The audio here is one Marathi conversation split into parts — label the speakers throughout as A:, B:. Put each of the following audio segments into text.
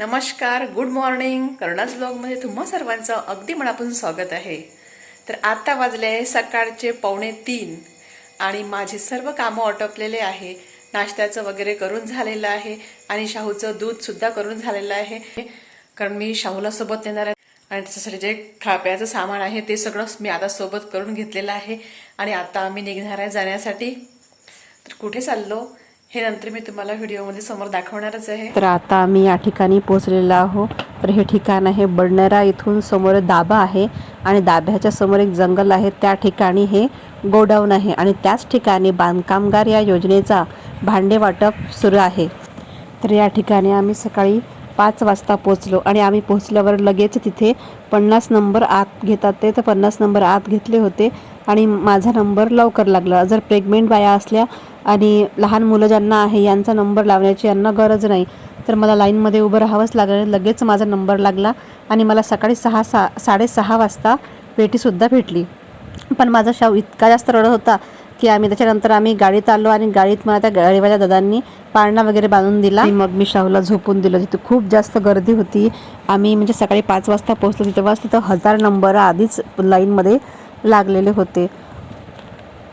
A: नमस्कार गुड मॉर्निंग कर्णाज ब्लॉगमध्ये तुम्हा सर्वांचं अगदी मनापासून स्वागत आहे. तर आत्ता वाजले आहे सकाळचे पावणे तीन आणि माझे सर्व कामं आटोपलेले आहे. नाश्त्याचं वगैरे करून झालेलं आहे आणि शाहूचं दूधसुद्धा करून झालेलं आहे. कारण मी शाहूला सोबत नेणार आहे आणि त्याच्यासाठी जे खाप्याचं सामान आहे ते सगळं मी आता सोबत करून घेतलेलं आहे. आणि आता आम्ही निघणार आहे जाण्यासाठी. तर कुठे चाललो? हे नंतर मी तुम्हाला व्हिडिओमध्ये समोर दाखवणारच आहे.
B: तर आता आम्ही या ठिकाणी पोहोचलेलो आहो तर हे ठिकाण आहे बडनेरा. इथून समोर दाबा आहे आणि दाब्याच्या समोर एक जंगल आहे. त्या ठिकाणी हे गोडाऊन आहे आणि त्याच ठिकाणी बांधकामगार या योजनेचा भांडे वाटप सुरू आहे. तर या ठिकाणी आम्ही सकाळी पाच वाजता पोचलो आणि आम्ही पोचल्यावर लगेच तिथे पन्नास नंबर आत घेतात ते. तर पन्नास नंबर आत घेतले होते. आणि माझा नंबर लवकर लागला. जर प्रेग्नेंट बाया असल्या आणि लहान मुलं ज्यांना आहे यांचा नंबर लावण्याची यांना गरज नाही तर मला लाईनमध्ये उभं राहावंच लागलं लगेच माझा नंबर लागला. आणि मला सकाळी सहा सा साडेसहा वाजता पेटीसुद्धा भेटली. पण माझा शाव इतका जास्त रडत होता की आम्ही त्याच्यानंतर आम्ही गाडीत आलो आणि गाडीत मला त्या गाडीवाल्या दादांनी पाळणा वगैरे बांधून दिला. आणि मग मी शाहूला झोपून दिलं. तिथे खूप जास्त गर्दी होती. आम्ही म्हणजे सकाळी पाच वाजता पोहोचलो. तेव्हाच तिथं हजार नंबर आधीच लाईनमध्ये लागलेले होते.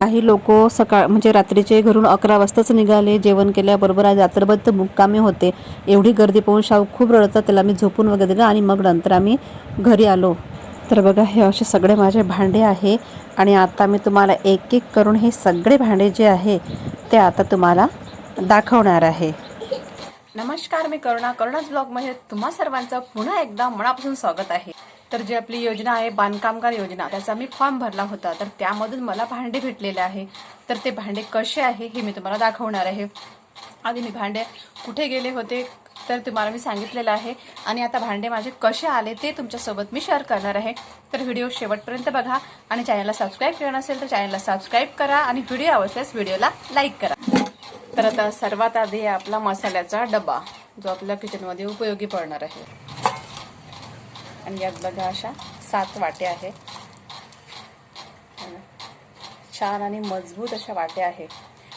B: काही लोक सकाळ म्हणजे रात्रीचे घरून अकरा वाजताच निघाले. जेवण केल्याबरोबर आज रात्रभर तर मुक्कामी होते. एवढी गर्दी पाहून शाहू खूप रडतात. त्याला मी झोपून वगैरे दिलं आणि मग नंतर आम्ही घरी आलो. तर बघा हे असे सगळे माझे भांडे आहे आणि आता मी तुम्हाला एक एक करून हे सगळे भांडे जे आहे ते आता तुम्हाला दाखवणार आहे.
A: नमस्कार मी करुणा. करुणाच ब्लॉगमध्ये तुम्हा सर्वांचं पुन्हा एकदा मनापासून स्वागत आहे. तर जी आपली योजना आहे बांधकामगार योजना त्याचा मी फॉर्म भरला होता. तर त्यामधून मला भांडे भेटलेले आहे. तर ते भांडे कसे आहे हे मी तुम्हाला दाखवणार आहे. आधी मी भांडे कुठे गेले होते तर तुम्हाला मी सांगितलेलं आहे. आणि आता भांडे माझे कसे आले ते तुमच्यासोबत मी शेअर करणार आहे. तर व्हिडिओ शेवटपर्यंत बघा. आणि चॅनलला सबस्क्राईब केलं नसेल तर चॅनलला सबस्क्राईब करा. आणि व्हिडिओ आवडल्यास व्हिडिओला लाईक करा. तर आता सर्वात आधी आहे आपला मसाल्याचा डबा जो आपल्या किचनमध्ये उपयोगी पडणार आहे. आणि यात बघा अशा सात वाट्या आहे छान आणि मजबूत अशा वाट्या आहे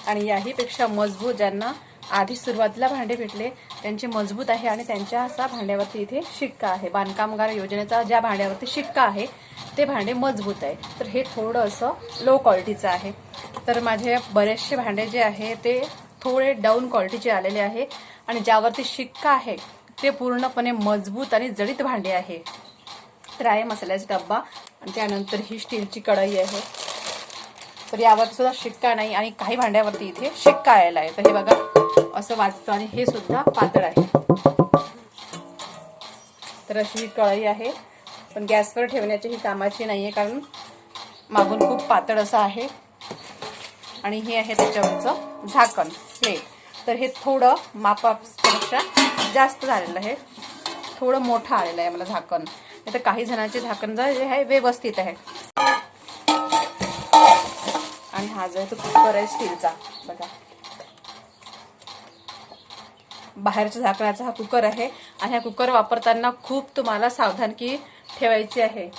A: आणि याहीपेक्षा मजबूत ज्यांना आधी सुरुवातीला भांडे भेटले त्यांचे मजबूत आहे आणि त्यांच्या असा भांड्यावरती इथे शिक्का आहे. बांधकामगार योजनेचा ज्या भांड्यावरती शिक्का आहे ते भांडे मजबूत आहे. तर हे थोडं असं लो क्वालिटीचं आहे. तर माझे बरेचसे भांडे जे आहे ते थोडे डाऊन क्वालिटीचे आलेले आहे आणि ज्यावरती शिक्का आहे ते पूर्णपणे मजबूत आणि जडित भांडे आहे. तर आहे मसाल्याचा डब्बा आणि त्यानंतर ही स्टीलची कढई आहे. तर यावर सुद्धा शिक्का नाही आणि काही भांड्यावरती इथे शिक्का आलेला आहे. तर हे बघा असं वाचतं आणि हे सुद्धा पातळ आहे. तर अशी ही कळई आहे. पण गॅसवर ठेवण्याची ही कामाची नाही आहे कारण मागून खूप पातळ असं आहे. आणि हे आहे त्याच्यावरचं झाकण प्लेट तर हे थोडं मापापेक्षा जास्त झालेलं आहे. थोडं मोठं आलेलं आहे मला झाकण. नाही तर काही जणांचे झाकण जे आहे व्यवस्थित आहे. आणि हा जो आहे तो कुकर आहे स्टीलचा. बघा. बाहेरच्या झाकण्याचा हा कुकर आहे. आणि हा कुकर वापरताना खूप तुम्हाला सावधानकी ठेवायची आहे.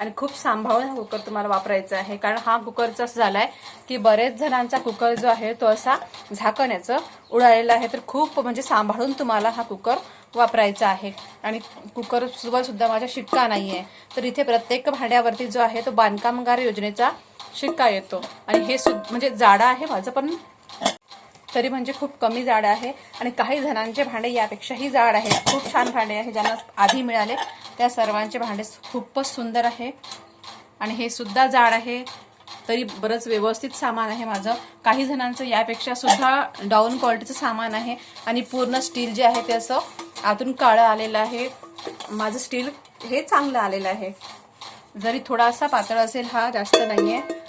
A: आणि खूप सांभाळून हा कुकर तुम्हाला वापरायचा आहे. कारण हा कुकरचा असं झाला आहे की बरेच जणांचा कुकर जो आहे तो असा झाकण्याचं उडालेला आहे. तर खूप म्हणजे सांभाळून तुम्हाला हा कुकर वापरायचा आहे. आणि कुकर सुद्धा माझ्या शिक्का नाही आहे तर इथे प्रत्येक भांड्यावरती जो आहे तो बांधकामगार योजनेचा शिक्का येतो. आणि हे सु म्हणजे जाडा आहे माझं पण तरी म्हणजे खूप कमी जाड आहे आणि काही जणांचे भांडे यापेक्षाही जाड आहे खूप छान भांडे आहे ज्यांना आधी मिळाले. त्या सर्वांचे भांडे खूपच सुंदर आहे. आणि हे सुद्धा जाड आहे. तरी बरंच व्यवस्थित सामान आहे माझं. काही जणांचं यापेक्षा सुद्धा डाऊन क्वालिटीचं सामान आहे. आणि पूर्ण स्टील जे आहे ते असं आतून काळं आलेलं आहे. माझं स्टील हे चांगलं आलेलं आहे. जरी थोडासा पातळ असेल हा जास्त नाही आहे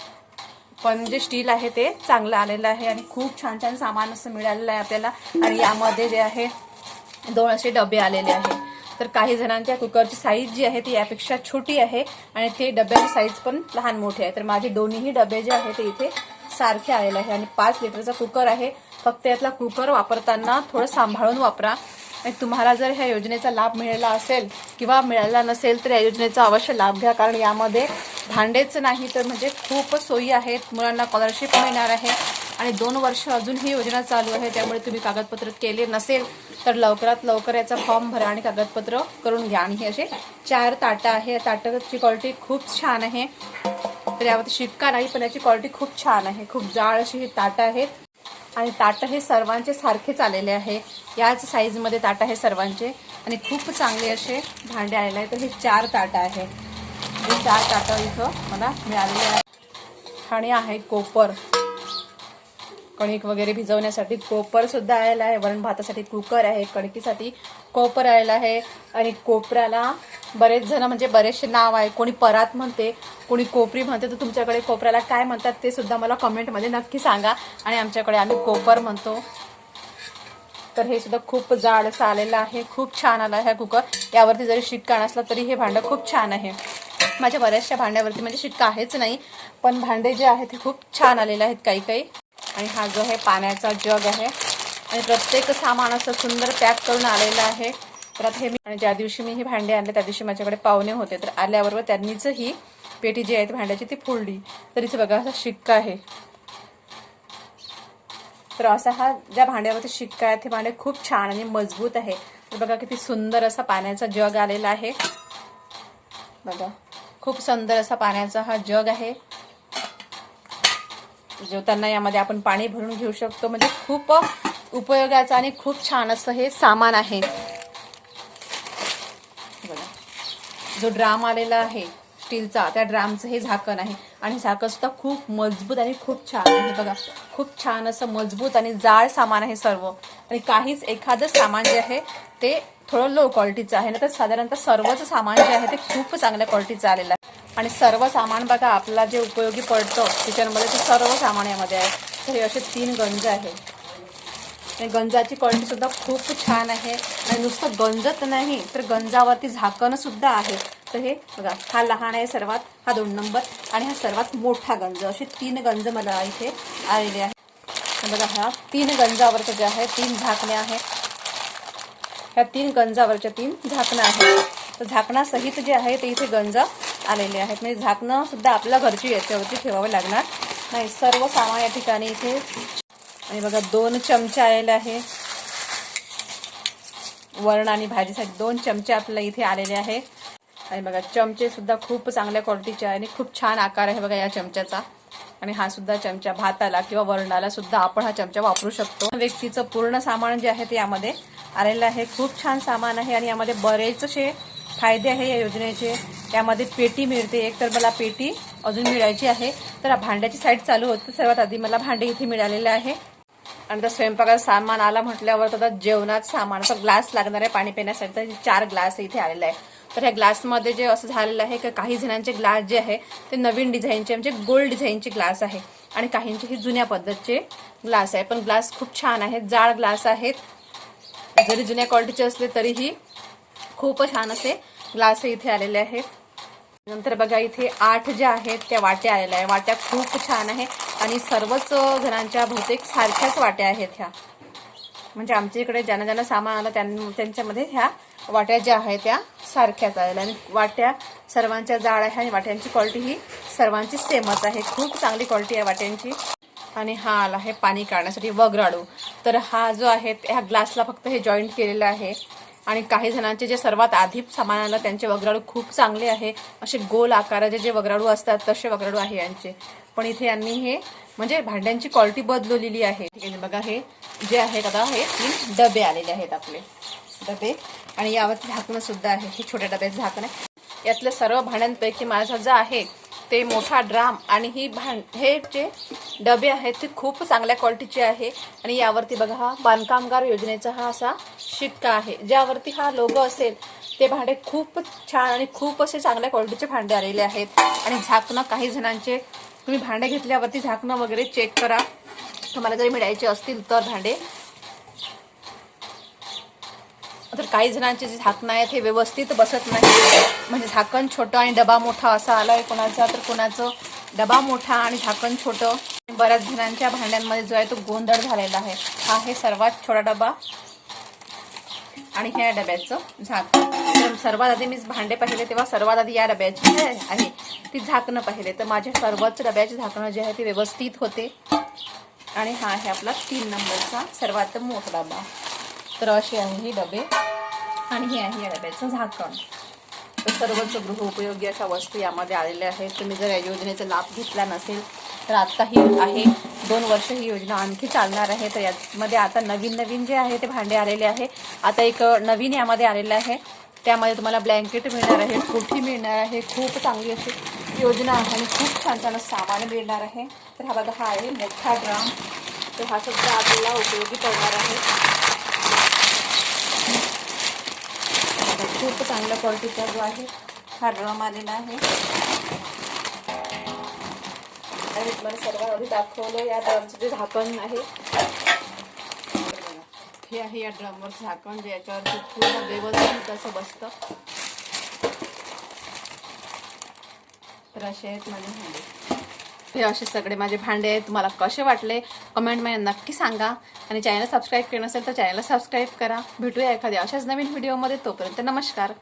A: पण जे स्टील आहे ते चांगलं आलेलं आहे आणि खूप छान छान सामान असं मिळालेलं आहे आपल्याला. आणि यामध्ये जे आहे दोन असे डबे आलेले आहे. तर काही जणांच्या कुकरची साईज जी आहे ती यापेक्षा छोटी आहे आणि ते डब्याची साईज पण लहान मोठी आहे. तर माझे दोन्हीही डबे जे आहे ते इथे सारखे आलेले आहे. आणि पाच लिटरचा कुकर आहे. फक्त यातला कुकर वापरताना थोडं सांभाळून वापरा. तुम्हाला जर ह्या योजनेचा लाभ मिळाला असेल किंवा मिळाला नसेल तर या योजनेचा अवश्य लाभ घ्या कारण यामध्ये भांडेच नाही तर म्हणजे खूप सोयी आहेत. मुलांना स्कॉलरशिप मिळणार आहे. आणि दोन वर्ष अजून ही योजना चालू आहे त्यामुळे तुम्ही कागदपत्र केले नसेल तर लवकरात लवकर याचा फॉर्म भरा आणि कागदपत्र करून घ्या. आणि हे असे चार ताटं आहे या ताटाची क्वालिटी खूप छान आहे. तर यावरती शिक्का नाही पण याची क्वालिटी खूप छान आहे. खूप जाळ अशी ही ताटं आहेत. आणि ताटं हे सर्वांचे सारखेच आलेले आहे. याच साईजमध्ये ताट आहे सर्वांचे. आणि खूप चांगले असे भांडे आलेले आहे तर हे चार ताटं आहे. हे चार ताटं इथं मला मिळालेले आहे आणि आहे कोपर. कणिक वगैरे भिजवण्यासाठी कोपर सुद्धा आलेला आहे. वरण भातासाठी कुकर आहे. कणकीसाठी कोपर आलेला आहे. आणि कोपऱ्याला बरेच जण म्हणजे बरेचसे नाव आहे. कोणी परात म्हणते कोणी कोपरी म्हणते. तर तुमच्याकडे कोपऱ्याला काय म्हणतात ते सुद्धा मला कमेंटमध्ये नक्की सांगा. आणि आमच्याकडे आम्ही कोपर म्हणतो. तर हे सुद्धा खूप जाड असं आलेलं आहे. खूप छान आलं आहे कुकर. यावरती जरी शिक्का नसला तरी हे भांडं खूप छान आहे. माझ्या बऱ्याचशा भांड्यावरती म्हणजे शिक्का आहेच नाही पण भांडे जे आहेत ते खूप छान आलेले आहेत काही काही. आणि हा जो आहे पाण्याचा जग आहे. आणि प्रत्येक सामान असं सुंदर पॅक करून आलेलं आहे. तर आता हे मी आणि ज्या दिवशी मी ही भांडे आणले त्या दिवशी माझ्याकडे पाहुणे होते. तर आल्याबरोबर त्यांनीच ही पेटी जी आहे भांड्याची ती फोडली तर इथे बघा असा शिक्का आहे. तर असा हा ज्या भांड्यावरती शिक्का आहे ते भांडे खूप छान आणि मजबूत आहे. तर बघा किती सुंदर असा पाण्याचा जग आलेला आहे. बघा खूप सुंदर असा पाण्याचा हा जग आहे. जेवताना यामध्ये आपण पाणी भरून घेऊ शकतो. म्हणजे खूप उपयोगाचं आणि खूप छान असं हे सामान आहे. बघा जो ड्राम आलेला आहे. स्टीलचा त्या ड्रामचं हे झाकण आहे. आणि झाकण सुद्धा खूप मजबूत आणि खूप छान आहे. बघा खूप छान असं मजबूत आणि जाड सामान आहे सर्व. आणि काहीच एखादं सामान जे आहे ते थोडं लो क्वालिटीचं आहे. ना तर साधारणतः सर्वच सामान जे आहे ते खूप चांगल्या क्वालिटीचं आलेलं आहे. आणि सर्व सामान बघा आपला जे उपयोगी पडतं किचनमध्ये ते सर्व सामान यामध्ये आहे. तर हे असे तीन गंज आहे. आणि गंजाची क्वालिटी सुद्धा खूप छान आहे. आणि नुसतं गंजत नाही तर गंजावरती झाकण सुद्धा आहे. तर हे. बघा हा लहान आहे सर्वात हा दोन नंबर आणि हा सर्वात मोठा गंज. असे तीन गंज मला इथे आलेले आहे बघा ह्या तीन गंजावरचं जे आहे तीन झाकणे आहेत ह्या तीन गंजावरच्या तीन झाकणं आहेत. तर झाकणासहित जे आहे ते इथे गंज आलेले आहेत. म्हणजे झाकणं सुद्धा आपल्या घरची याच्यावरती ठेवावं लागणार नाही. सर्व सामान या ठिकाणी इथे आणि बघा दोन चमचे आलेले आहे. वरण आणि भाजीसाठी दोन चमचे आपल्याला इथे आलेले आहे. आणि बघा चमचे सुद्धा खूप चांगल्या क्वालिटीचे आहे आणि खूप छान आकार आहे बघा या चमच्याचा. आणि हा सुद्धा चमचा भाताला किंवा वरणाला सुद्धा आपण हा चमचा वापरू शकतो. व्यक्तीचं पूर्ण सामान जे आहे ते यामध्ये आलेलं आहे. खूप छान सामान आहे आणि यामध्ये बरेचसे फायदे आहे या योजनेचे. त्यामध्ये पेटी मिळते. एक तर मला पेटी अजून मिळायची आहे. तर भांड्याची साईड चालू होती. सर्वात आधी मला भांडे इथे मिळालेले आहे. आणि तर स्वयंपाकाचं सामान आला म्हटल्यावर तर जेवणात सामान. असं ग्लास लागणार आहे पाणी पिण्यासाठी. तर चार ग्लास इथे आलेले आहे. तर ह्या ग्लासमध्ये जे असं झालेलं आहे का काही जणांचे ग्लास जे आहे ते नवीन डिझाईनचे म्हणजे गोल्ड डिझाईनचे ग्लास आहे. आणि काहींचे हे जुन्या पद्धतचे ग्लास आहे. पण ग्लास खूप छान आहेत जाड ग्लास आहेत. जरी जुन्या क्वालिटीचे असले तरीही खूप छान असे ग्लास इथे आलेले आहेत. नंतर बघा इथे आठ ज्या आहेत त्या वाट्या आलेल्या आहेत. वाट्या खूप छान आहे आणि सर्वच जणांच्या बहुतेक सारख्याच वाट्या आहेत ह्या. म्हणजे आमच्या इकडे ज्यांना ज्यांना सामान आलं त्यां त्यांच्यामध्ये ह्या वाट्या ज्या आहेत त्या सारख्याच आलेल्या आणि वाट्या सर्वांच्या जाड आहे आणि वाट्यांची क्वालिटी ही सर्वांची सेमच आहे. खूप चांगली क्वालिटी आहे वाट्यांची. आणि हा आला आहे पाणी काढण्यासाठी वगराडू. तर हा जो आहे ह्या ग्लासला फक्त हे जॉईंट केलेलं आहे. आणि काही जणांचे जे सर्वात आधी सामान आलं त्यांचे वगराडू खूप चांगले आहे. असे गोल आकाराचे जे वगराडू असतात तसे वगराडू आहे यांचे. पण इथे यांनी हे म्हणजे भांड्यांची क्वालिटी बदलवलेली आहे. आहे बघा हे जे आहेत आता हे तीन डबे आलेले आहेत आपले. डबे. आणि यावरती झाकणं सुद्धा आहे. हे छोट्या डब्याचं झाकण आहे. यातल्या सर्व भांड्यांपैकी माझा जो आहे ते मोठा ड्राम आणि ही भांड हे जे डबे आहेत ते खूप चांगल्या क्वालिटीचे आहे. आणि यावरती बघा हा बांधकामगार योजनेचा हा असा शिक्का आहे. ज्यावरती हा लोगो असेल ते भांडे खूप छान आणि खूप असे चांगल्या क्वालिटीचे भांडे आलेले आहेत. आणि झाकणं काही जणांचे तुम्ही भांडे घेतल्यावरती झाकणं वगैरे चेक करा. तुम्हाला जरी मिळायचे असतील तर भांडे. तर काही जणांचे जे झाकणं आहेत हे व्यवस्थित बसत नाही. म्हणजे झाकण छोटं आणि डबा मोठा असा आलाय कोणाचा तर कोणाचं डबा मोठा आणि झाकण छोटं. बऱ्याच जणांच्या भांड्यांमध्ये जो आहे तो गोंधळ झालेला आहे. हा आहे सर्वात छोटा डबा आणि ह्या डब्याचं झाकण. तर सर्वात आधी मी भांडे पाहिले तेव्हा सर्वात आधी या डब्याची जे आहे ती झाकणं पाहिले. तर माझ्या सर्वच डब्याचे झाकणं जे आहे ते व्यवस्थित होते. आणि हा आहे आपला तीन नंबरचा सर्वात मोठा डबा. तर असे आहे हे डबे. आणि हे आहे या डब्याचं झाकण. तर सर्वच गृहोपयोगी अशा वस्तू यामध्ये आलेल्या आहेत. तुम्ही जर या योजनेचा लाभ घेतला नसेल तर आत्ता ही आहे. दोन वर्ष ही योजना आणखी चालणार आहे. तर यामध्ये आता नवीन नवीन जे आहे ते भांडे आलेले आहे. आता एक नवीन यामध्ये आलेलं आहे. त्यामध्ये तुम्हाला ब्लँकेट मिळणार आहे कोठी मिळणार आहे. खूप चांगली अशी योजना आहे आणि खूप छान छान सामान मिळणार आहे. तर हा बघा हा आहे मोठा ड्रम. तर हा सुद्धा आपल्याला उपयोगी पडणार आहे आता खूप चांगल्या क्वालिटीचा जो आहे हा ड्रम आलेला आहे. आणि तुम्हाला सर्वात दाखवलं या ड्रमचं जे झाकण आहे. हे आहे या ड्रमवर झाकण जे याच्यावरती पूर्ण व्यवस्थित असं बसतं. तर असे आहेत माझे हे असे सगळे माझे भांडे आहेत. तुम्हाला कसे वाटले? कमेंटमध्ये नक्की सांगा. आणि चॅनल सबस्क्राईब केलं नसेल तर चॅनलला सबस्क्राईब करा. भेटूया एखाद्या अशाच नवीन व्हिडिओमध्ये तोपर्यंत नमस्कार.